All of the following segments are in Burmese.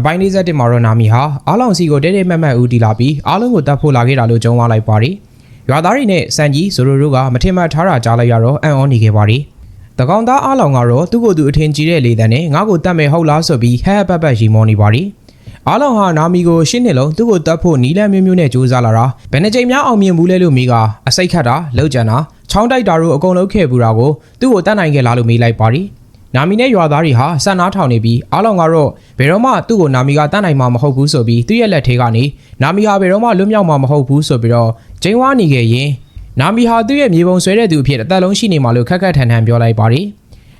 အပိုင်း41မှာတော့နာမီဟာအားလောင်စီကိုတဲတဲမက်မက်ဦးတီလာပြီးအားလုံးကိုတတ်ဖို့လာခဲ့တာလို့ကြုံသွားလိုက်ပါတယ်ရွာသားတွေနဲ့စန်ကြီးဇိုရိုတို့ကမထင်မှတ်ထားတာကြားလိုက်ရတော့အံ့ဩနေခဲ့ပါတယ်တကောင်သားအားလောင်ကတော့သူ့ကိုယ်သူအထင်ကြီးတဲ့လေတံနဲ့ငါ့ကိုတတ်မယ်ဟုတ်လားဆိုပြီးဟဲဟဲပက်ပက်ရီမောနေပါတယ်အားလောင်ဟာနာမီကိုရှင်းနှစ်လုံးသူ့ကိုတတ်ဖို့နီးလန်းမျိုးမျိုးနဲ့ကြိုးစားလာတာဘယ်နှကြိမ်များအောင်မြင်ဘူးလဲလို့မိကအစိတ်ခတ်တာလောက်ကြံတာချောင်းတိုက်တာတို့အကုန်လုံးခဲ့ပူတာကိုသူ့ကိုတတ်နိုင်ခဲ့လားလို့မေးလိုက်ပါတယ် နာမီနဲ့ရွာသားတွေဟာစံနာထောင်နေပြီးအားလောင်ကတော့ဘယ်တော့မှသူ့ကိုနာမီကတတ်နိုင်မှာမဟုတ်ဘူးဆိုပြီးသူ့ရဲ့လက်ထဲကနေနာမီဟာဘယ်တော့မှလွတ်မြောက်မှာမဟုတ်ဘူးဆိုပြီးတော့ကျင်းဝါနေခဲ့ရင်နာမီဟာသူ့ရဲ့မြေပုံဆွဲတဲ့သူအဖြစ်အသက်လုံးရှိနေမှာလို့ခက်ခက်ထန်ထန်ပြောလိုက်ပါတယ်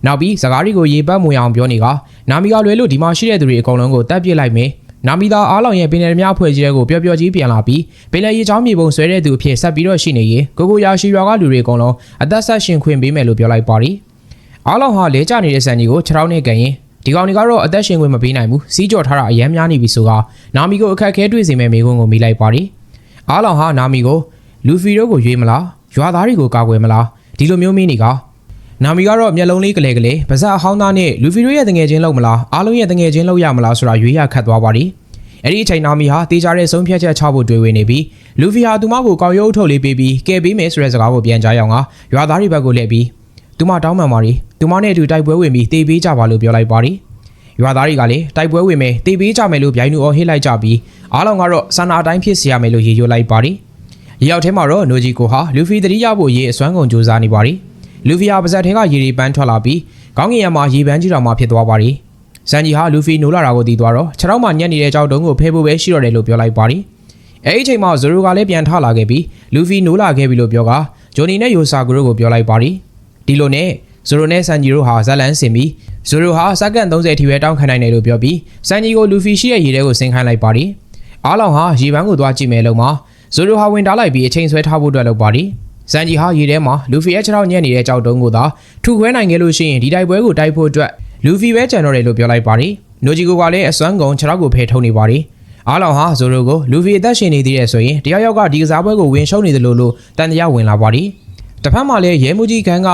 နောက်ပြီးစကားတွေကိုရေပတ်မွေအောင်ပြောနေကနာမီကလွယ်လို့ဒီမှာရှိတဲ့သူတွေအကုန်လုံးကိုတတ်ပစ်လိုက်မယ်နာမီသားအားလောင်ရဲ့ပင်လယ်များအဖွဲ့ကြီးတွေကိုပျော်ပျော်ကြီးပြန်လာပြီးပင်လယ်ရေချောင်းမြေပုံဆွဲတဲ့သူအဖြစ်ဆက်ပြီးတော့ရှိနေရင်ကိုကိုရာရှိရွာကလူတွေအကုန်လုံးအသက်ဆက်ရှင်ခွင့်ပေးမယ်လို့ပြောလိုက်ပါတယ် အားလောင်ဟာလဲကျနေတဲ့ဆန်ကြီးကိုခြေထောက်နဲ့ကန်ရင်ဒီကောင်တွေကတော့အသက်ရှင်ခွင့်မပေးနိုင်ဘူးစီးကြော်ထားတာအယမ်းများနေပြီဆိုကနာမီကိုအခက်အခဲတွေ့စေမယ့်မိကုန်းကိုမိလိုက်ပါတယ်အားလောင်ဟာနာမီကိုလူဖီတို့ကိုရွေးမလားရွာသားတွေကိုကာကွယ်မလားဒီလိုမျိုးမင်းနေကနာမီကတော့မျက်လုံးလေးကလေးကလေးပါဇက်အဟောင်းသားနဲ့လူဖီတို့ရဲ့တငယ်ချင်းလောက်မလားအားလုံးရဲ့တငယ်ချင်းလောက်ရမလားဆိုတာရွေးရခတ်သွားပါတယ်အဲ့ဒီအချိန်နာမီဟာတေးကြတဲ့ဆုံးဖြတ်ချက်ချဖို့တွေးဝေနေပြီးလူဖီဟာသူမကိုကောက်ရုပ်ထုတ်လေးပေးပြီးကဲပေးမယ်ဆိုတဲ့စကားကိုပြန်ကြားရောက်ငါရွာသားတွေဘက်ကိုလှည့်ပြီး သူမတောင်းပန်ပါရီသူမနဲ့အတူတိုက်ပွဲဝင်ပြီးတေးပေးကြပါလို့ပြောလိုက်ပါတယ်ရွာသားတွေကလည်းတိုက်ပွဲဝင်မယ်တေးပေးကြမယ်လို့ဗျိုင်းနူအော်ဟစ်လိုက်ကြပြီးအားလုံးကတော့စန္ဒာအတိုင်းဖြစ်စီရမယ်လို့ရေရွလိုက်ပါတယ်ရေရောက်ထဲမှာတော့နိုဂျီကိုဟာလူဖီတတိယဖို့ရေအစွမ်းကုန်စူးစမ်းနေပါတယ်လူဖီဟာပါဇက်ထဲကရေရီပန်းထွက်လာပြီးခေါင်းငင်ရမှာရေပန်းကြီးတော်မှာဖြစ်သွားပါတယ်ဇန်ဂျီဟာလူဖီနိုးလာတာကိုတီးသွားတော့ခြေထောက်မှာညက်နေတဲ့ကြောက်တုံးကိုဖဲဖို့ပဲရှိတော့တယ်လို့ပြောလိုက်ပါတယ်အဲဒီအချိန်မှာဇိုရိုကလည်းပြန်ထလာခဲ့ပြီးလူဖီနိုးလာခဲ့ပြီလို့ပြောကဂျိုနီနဲ့ယိုဆာဂရိုကိုပြောလိုက်ပါတယ် ဒီလိုနဲ့ဇိုရိုနဲ့ဆန်ဂျီတို့ဟာဇက်လန်ဆင်ပြီးဇိုရိုဟာစက္ကန့်30ထိပဲတောင်းခံနိုင်တယ်လို့ပြောပြီးဆန်ဂျီကိုလူဖီရှိတဲ့ရေထဲကိုဆင်းခိုင်းလိုက်ပါတယ်အားလောင်ဟာရေပန်းကိုသွားကြည့်မယ်လို့မှာဇိုရိုဟာဝင်တားလိုက်ပြီးအချိန်ဆွဲထားဖို့အတွက်လုပ်ပါတယ်ဇန်ဂျီဟာရေထဲမှာလူဖီရဲ့ခြေထောက်ညက်နေတဲ့ကြောက်တုံးကိုသာထုခွဲနိုင်ခဲ့လို့ရှိရင်ဒီတိုက်ပွဲကိုတိုက်ဖို့အတွက်လူဖီပဲကြံတော့တယ်လို့ပြောလိုက်ပါတယ်။နိုဂျီကိုကလည်းအစွမ်းကုန်ခြေထောက်ကိုဖယ်ထုတ်နေပါတယ်။အားလောင်ဟာဇိုရိုကိုလူဖီအသက်ရှင်နေသေးတယ်ဆိုရင်တယောက်ယောက်ကဒီကစားပွဲကိုဝင်ရှုံးနေတယ်လို့လို့တန်တရားဝင်လာပါတယ်။တစ်ဖက်မှာလည်းရဲမှုကြီးခန်းက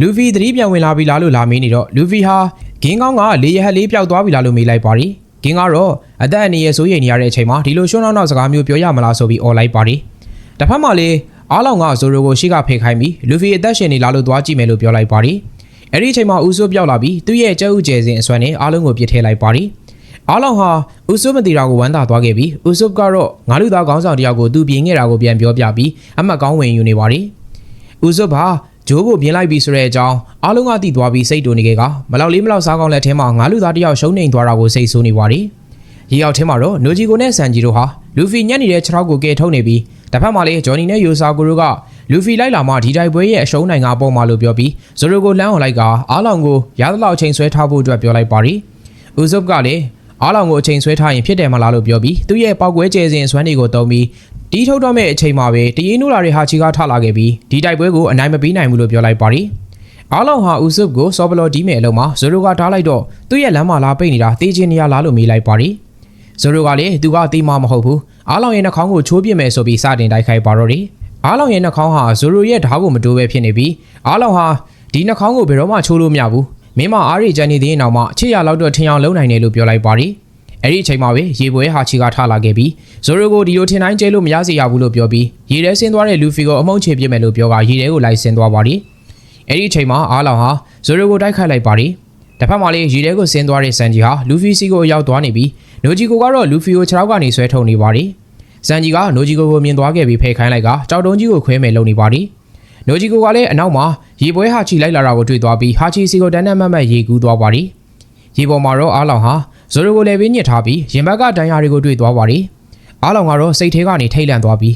လူဖီသတိပြန်ဝင်လာပြီလားလို့လာမေးနေတော့လူဖီဟာဂင်းကောင်းကလေရဟက်လေးပျောက်သွားပြီလားလို့မေးလိုက်ပါတယ်။ဂင်းကတော့အသက်အန္တရာယ်ဆိုးရိမ်နေရတဲ့အချိန်မှာဒီလိုရှုံးနောက်နောက်စကားမျိုးပြောရမလားဆိုပြီးអော်လိုက်ပါတယ်။တစ်ဖက်မှာလည်းအားလောင်ကဇိုရိုကိုရှေ့ကဖိတ်ခိုင်းပြီးလူဖီအသက်ရှင်နေလားလို့သွားကြည့်မယ်လို့ပြောလိုက်ပါတယ်။အဲ့ဒီအချိန်မှာဦးစိုးပြောက်လာပြီးသူ့ရဲ့ကြက်ဥကျဲစင်အစွမ်းနဲ့အားလုံးကိုပြစ်ထည့်လိုက်ပါတယ်။အားလောင်ဟာဦးစိုးမတီတာကိုဝမ်းသာသွားခဲ့ပြီးဦးစိုးကတော့ငါလူသားခေါင်းဆောင်တယောက်ကိုသူ့ပြင်ခဲ့တာကိုပြန်ပြောပြပြီးအမှတ်ကောင်းဝင်ယူနေပါတယ်။ဦးစိုးဟာ ဂျိုးကိုပြင်လိုက်ပြီးဆိုတဲ့အကြောင်းအားလုံးကသိသွားပြီးစိတ်တူနေခဲ့ကမလောက်လေးမလောက်စားကောင်းလက်ထဲမှာငါလူသားတယောက်ရှုံးနေသွားတာကိုစိတ်ဆိုးနေပါတယ်။ရေရောက်ထဲမှာတော့နိုဂျီကိုနဲ့ဆန်ဂျီတို့ဟာလူဖီညက်နေတဲ့ခြေထောက်ကိုကယ်ထုတ်နေပြီးတစ်ဖက်မှာလည်းဂျော်နီနဲ့ယိုဆာကိုတို့ကလူဖီလိုက်လာမှဒီတိုက်ပွဲရဲ့အရှုံးနိုင်ကပုံမှလို့ပြောပြီးဇိုရိုကိုလမ်းအောင်လိုက်ကအားလောင်ကိုရသလောက်အချိန်ဆွဲထားဖို့အတွက်ပြောလိုက်ပါတယ်။ဦးဇုပ်ကလည်း အားလောင်ကိုအချိန်ဆွဲထားရင်ဖြစ်တယ်မလားလို့ပြောပြီးသူ့ရဲ့ပောက်ကွဲကျဲစဉ်အစွမ်းတွေကိုတုံးပြီးတီးထုတ်တော့မဲ့အချိန်မှာပဲတရေနိုးလာတဲ့ဟာချီကထလာခဲ့ပြီးဒီတိုက်ပွဲကိုအနိုင်မပေးနိုင်ဘူးလို့ပြောလိုက်ပါတယ်။အားလောင်ဟာဦးဇုပ်ကိုစောဘလော်ဒီမဲ့အလုံးမှာဇိုရိုကထားလိုက်တော့သူ့ရဲ့လမ်းမှာလာပိတ်နေတာတေးချင်းနေရလားလို့မေးလိုက်ပါတယ်။ဇိုရိုကလည်းသူကတေးမမဟုတ်ဘူး။အားလောင်ရဲ့နှာခေါင်းကိုချိုးပြစ်မယ်ဆိုပြီးစတင်တိုက်ခိုက်ပါတော့တယ်။အားလောင်ရဲ့နှာခေါင်းဟာဇိုရိုရဲ့ဓာတ်ကိုမတိုးပဲဖြစ်နေပြီးအားလောင်ဟာဒီနှာခေါင်းကိုဘယ်တော့မှချိုးလို့မရဘူး။ မင်းမအားရကြံနေသေးရင်တော့မှချစ်ရလောက်တော့ထင်အောင်လုံနိုင်တယ်လို့ပြောလိုက်ပါတယ်။အဲ့ဒီအချိန်မှာပဲရေပွဲဟာချီကထလာခဲ့ပြီးဇိုရိုကိုဒီလိုထင်တိုင်းကျဲလို့မရစေရဘူးလို့ပြောပြီးရေထဲဆင်းသွားတဲ့လူဖီကိုအမုန်းချေပြစ်မယ်လို့ပြောကရေထဲကိုလိုက်ဆင်းသွားပါတယ်။အဲ့ဒီအချိန်မှာအားလောင်ဟာဇိုရိုကိုတိုက်ခိုက်လိုက်ပါတယ်။တစ်ဖက်မှာလည်းရေထဲကိုဆင်းသွားတဲ့ဆန်ဂျီဟာလူဖီစီကိုရောက်သွားနေပြီးနိုဂျီကိုကတော့လူဖီကိုခြေထောက်ကနေဆွဲထုတ်နေပါတယ်။ဇန်ဂျီကနိုဂျီကိုကိုမြင်သွားခဲ့ပြီးဖယ်ခိုင်းလိုက်ကကြောက်တုံးကြီးကိုခွဲမယ်လုပ်နေပါတယ်။ နိုဂျီကိုကလည်းအနောက်မှာရေပွဲဟာချီလိုက်လာတာကိုတွေ့သွားပြီးဟာချီစီကိုတန်းတန်းမတ်မတ်ရေကူးသွားပါတယ်။ရေပေါ်မှာတော့အားလောင်ဟာဇိုရိုကိုလည်းပြင်းညစ်ထားပြီးရင်ဘက်ကဒဏ်ရာတွေကိုတွေ့သွားပါတယ်။အားလောင်ကတော့စိတ်ထဲကနေထိတ်လန့်သွားပြီး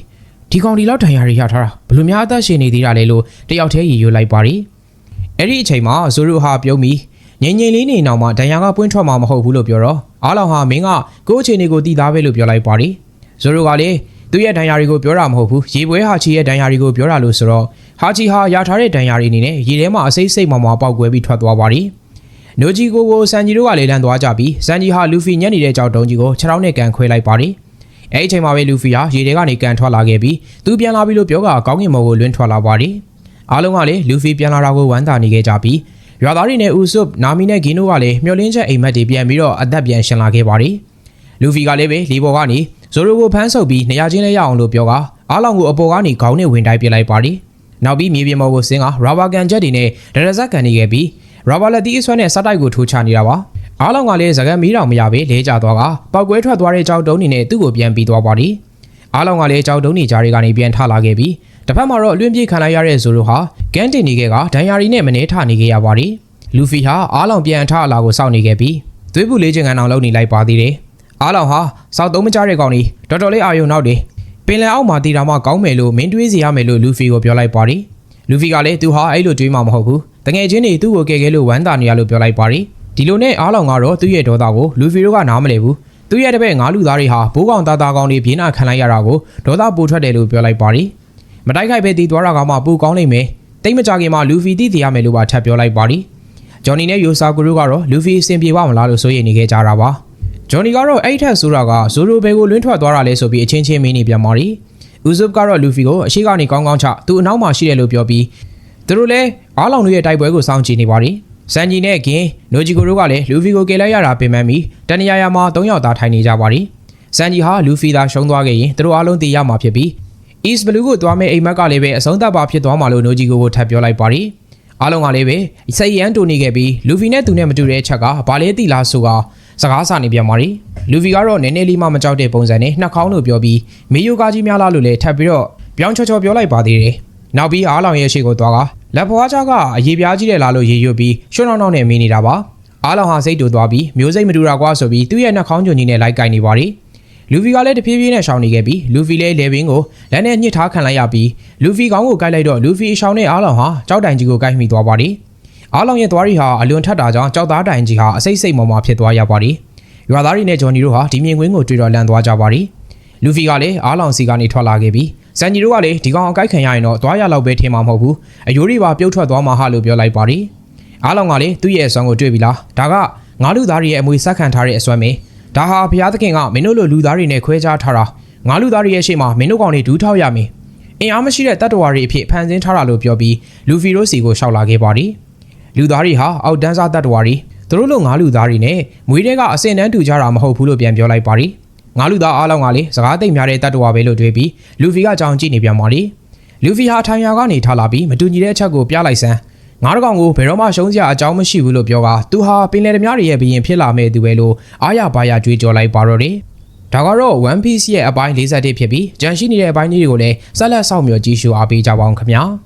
ဒီကောင်ဒီလောက်ဒဏ်ရာတွေရထားတာဘလို့များအသက်ရှင်နေသေးတာလဲလို့တယောက်တည်းရေရွလိုက်ပါတယ်။အဲ့ဒီအချိန်မှာဇိုရိုဟာပြုံးပြီးငိမ့်ငိမ့်လေးနေနောက်မှာဒဏ်ရာကပွင့်ထွက်မှာမဟုတ်ဘူးလို့ပြောတော့အားလောင်ဟာမင်းကကိုယ့်အခြေအနေကိုတည်သားပဲလို့ပြောလိုက်ပါတယ်။ဇိုရိုကလည်းသူ့ရဲ့ဒဏ်ရာတွေကိုပြောတာမဟုတ်ဘူးရေပွဲဟာချီရဲ့ဒဏ်ရာတွေကိုပြောတာလို့ဆိုတော့ ဟာချီဟာရထားတဲ့ဒဏ်ရာတွေအနေနဲ့ရေထဲမှာအစိမ့်စိမ့်မောင်မောင်ပေါက်ကွဲပြီးထွက်သွားပါတယ်။နိုဂျီကိုကိုဆန်ဂျီတို့ကလည်းလမ်းသွားကြပြီးဆန်ဂျီဟာလူဖီညက်နေတဲ့ကြောက်တုံးကြီးကိုခြေထောက်နဲ့ကန်ခွဲလိုက်ပါတယ်။အဲဒီအချိန်မှာပဲလူဖီဟာရေထဲကနေကန်ထွက်လာခဲ့ပြီးသူပြန်လာပြီလို့ပြောကကောင်းကင်ဘုံကိုလွင့်ထွက်လာပါတယ်။အားလုံးကလည်းလူဖီပြန်လာတာကိုဝမ်းသာနေခဲ့ကြပြီးရွာသားတွေနဲ့ဦးဆုပ်နာမီနဲ့ဂင်းတို့ကလည်းမျောလင်းချက်အိမ်မက်တွေပြန်ပြီးတော့အသက်ပြန်ရှင်လာခဲ့ပါတယ်လူဖီကလည်းပဲလီဘော်ကနေဇိုရိုကိုဖမ်းဆုပ်ပြီးနေရာချင်းလဲရအောင်လို့ပြောကအားလောင်ကိုအပေါ်ကနေခေါင်းနဲ့ဝင်တိုက်ပစ်လိုက်ပါတယ် နောက်ပြီးမြေပြင်ပေါ်ကိုဆင်းကရာဘာကန်ချက်တွေနဲ့ဒရဇက်ကန်နေခဲ့ပြီးရာဘာလက်တီအဆွဲနဲ့စတိုက်ကိုထိုးချနေတာပါအားလောင်ကလည်းဇကန်မီးတောင်မရပဲလဲကျသွားကပောက်ကွဲထွက်သွားတဲ့ကြောက်တုံးနေနဲ့သူ့ကိုပြန်ပြီးသွားပါတယ်အားလောင်ကလည်းကြောက်တုံးနေကြားတွေကနေပြန်ထလာခဲ့ပြီးတစ်ဖက်မှာတော့အလွင့်ပြေးခံလိုက်ရတဲ့ဇိုရိုဟာကန်တင်နေခဲ့ကဒန်ယာရီနဲ့မနေထနေခဲ့ရပါတယ်လူဖီဟာအားလောင်ပြန်ထလာကိုစောင့်နေခဲ့ပြီးသွေးပူလေးချင်ကန်အောင်လုပ်နေလိုက်ပါသေးတယ်အားလောင်ဟာစောက်သုံးမကြတဲ့ကောင်ကြီးတော်တော်လေးအာယုံနောက်တယ် ပင်လယ်အောက်မှာတည်တာမှကောင်းမယ်လို့မင်းတွေးစီရမယ်လို့လူဖီကိုပြောလိုက်ပါတယ်လူဖီကလည်းသူဟာအဲ့လိုတွေးမှမဟုတ်ဘူးတငယ်ချင်းတွေသူ့ကိုကယ်ခဲလို့ဝမ်းသာနေရလို့ပြောလိုက်ပါတယ်ဒီလိုနဲ့အားလောင်ကတော့သူ့ရဲ့ဒေါသကိုလူဖီတို့ကနားမလည်ဘူးသူ့ရဲ့တပည့်ငါးလူသားတွေဟာဘိုးကောင်သားသားကောင်တွေပြင်းနာခံလိုက်ရတာကိုဒေါသပိုထွက်တယ်လို့ပြောလိုက်ပါတယ်မတိုက်ခိုက်ပဲတည်သွားတာကမှပူကောင်းနိုင်မယ်တိတ်မကြခင်မှာလူဖီတည်တည်ရမယ်လို့ပါထပ်ပြောလိုက်ပါတယ်ဂျော်နီနဲ့ယိုဆာကူတို့ကတော့လူဖီအဆင်ပြေပါမလားလို့စိုးရိမ်နေခဲ့ကြတာပါ ဂျော်နီကတော့အဲ့ထက်ဆိုတာကဇိုရိုဘဲကိုလွင့်ထွက်သွားတာလဲဆိုပြီးအချင်းချင်းမင်းနေပြန်ပါတယ်ဥဇုပ်ကတော့လူဖီကိုအရှိကနေကောင်းကောင်းချသူ့အနောက်မှာရှိတယ်လို့ပြောပြီးသူတို့လည်းအားလောင်တို့ရဲ့တိုက်ပွဲကိုစောင့်ကြည့်နေပါတယ်စန်ဂျီနဲ့ဂင်နိုဂျီကိုတို့ကလည်းလူဖီကိုကယ်လိုက်ရတာပင်ပန်းပြီးတန်နရာယာမှာ၃ယောက်သားထိုင်နေကြပါတယ်စန်ဂျီဟာလူဖီသာရှုံးသွားခဲ့ရင်သူတို့အားလုံးတည်ရမှာဖြစ်ပြီး East Blue ကိုသွားမဲ့အိမ်မက်ကလည်းပဲအဆုံးသတ်ပါဖြစ်သွားမှာလို့နိုဂျီကိုကိုထပ်ပြောလိုက်ပါတယ်အားလုံးကလည်းပဲစိတ်ရန်တူနေခဲ့ပြီးလူဖီနဲ့သူနဲ့မတူတဲ့အချက်ကဘာလဲတိလားဆိုက စကားစာနေပြန်ပါတယ်လူဖီကတော့နည်းနည်းလေးမှမကြောက်တဲ့ပုံစံနဲ့နှက်ခေါင်းလို့ပြောပြီးမေယိုကာကြီးများလားလို့လည်းထပ်ပြီးတော့ပြောင်းချောချောပြောလိုက်ပါသေးတယ်နောက်ပြီးအားလောင်ရဲ့ရှေ့ကိုသွားကလက်ဖွားချကအရေးပြားကြီးတယ်လားလို့ရေရွတ်ပြီးရွှွန်းနှောင်းနှောင်းနဲ့မင်းနေတာပါအားလောင်ဟာစိတ်တူသွားပြီးမျိုးစိတ်မတူတာကွာဆိုပြီးသူ့ရဲ့နှက်ခေါင်းညွန်ကြီးနဲ့လိုက်ကင်နေပါတယ်လူဖီကလည်းတဖြည်းဖြည်းနဲ့ရှောင်နေခဲ့ပြီးလူဖီလည်းလေဘင်းကိုလက်နဲ့ညှစ်ထားခံလိုက်ရပြီးလူဖီကောင်းကိုကိုက်လိုက်တော့လူဖီရှောင်တဲ့အားလောင်ဟာကြောက်တိုင်ကြီးကိုကိုက်မိသွားပါတယ် အားလောင်ရဲ့သွားရီဟာအလွန်ထက်တာကြောင့်ကြောက်သားတိုင်ကြီးဟာအစိတ်စိတ်မော်မော်ဖြစ်သွားရပါတယ်ရွာသားတွေနဲ့ဂျွန်နီတို့ဟာဒီမြင်ကွင်းကိုတွေ့တော့လန့်သွားကြပါတယ်လူဖီကလည်းအားလောင်စီကနေထွက်လာခဲ့ပြီးစန်ဂျီတို့ကလည်းဒီကောင်အကိုက်ခံရရင်တော့သွားရလောက်ပဲထင်မှာမဟုတ်ဘူးအယိုးတွေပါပြုတ်ထွက်သွားမှာဟာလို့ပြောလိုက်ပါတယ်အားလောင်ကလည်းသူ့ရဲ့အစွမ်းကိုတွေ့ပြီလားဒါကငါလူသားတွေရဲ့အမွေဆက်ခံထားတဲ့အစွမ်းပဲဒါဟာဘုရားသခင်ကမင်းတို့လိုလူသားတွေနဲ့ခွဲခြားထားတာငါလူသားတွေရဲ့ရှေ့မှာမင်းတို့ကောင်တွေဒူးထောက်ရမယ်အင်အားမရှိတဲ့တတ္တဝါတွေအဖြစ်ဖန်ဆင်းထားတာလို့ပြောပြီးလူဖီတို့စီကိုရှောက်လာခဲ့ပါတယ် လူသားတွေဟာအောက်တန်းစားတတ္တဝါတွေသူတို့လိုငါလူသားတွေနဲ့မွေးတဲ့ကအစင်တန်းတူကြတာမဟုတ်ဘူးလို့ပြန်ပြောလိုက်ပါတယ်ငါလူသားအားလုံးကလေစကားသိမ့်များတဲ့တတ္တဝါပဲလို့တွေးပြီးလူဖီကကြောင်ကြည့်နေပြန်ပါတယ်လူဖီဟာထိုင်ရာကနေထားလာပြီးမတူညီတဲ့အချက်ကိုပြလိုက်စမ်းငါးကောင်ကိုဘယ်တော့မှရှုံးစရာအကြောင်းမရှိဘူးလို့ပြောကသူဟာပင်လယ်သမားတွေရဲ့ဘရင်ဖြစ်လာမဲ့သူပဲလို့အားရပါရကြွေးကြော်လိုက်ပါတော့တယ်ဒါကတော့ One Piece ရဲ့အပိုင်း41ဖြစ်ပြီးကြန့်ရှိနေတဲ့အပိုင်းလေးတွေကိုလည်းဆက်လက်စောင့်မျှော်ကြည့်ရှုအားပေးကြပါအောင်ခင်ဗျာ။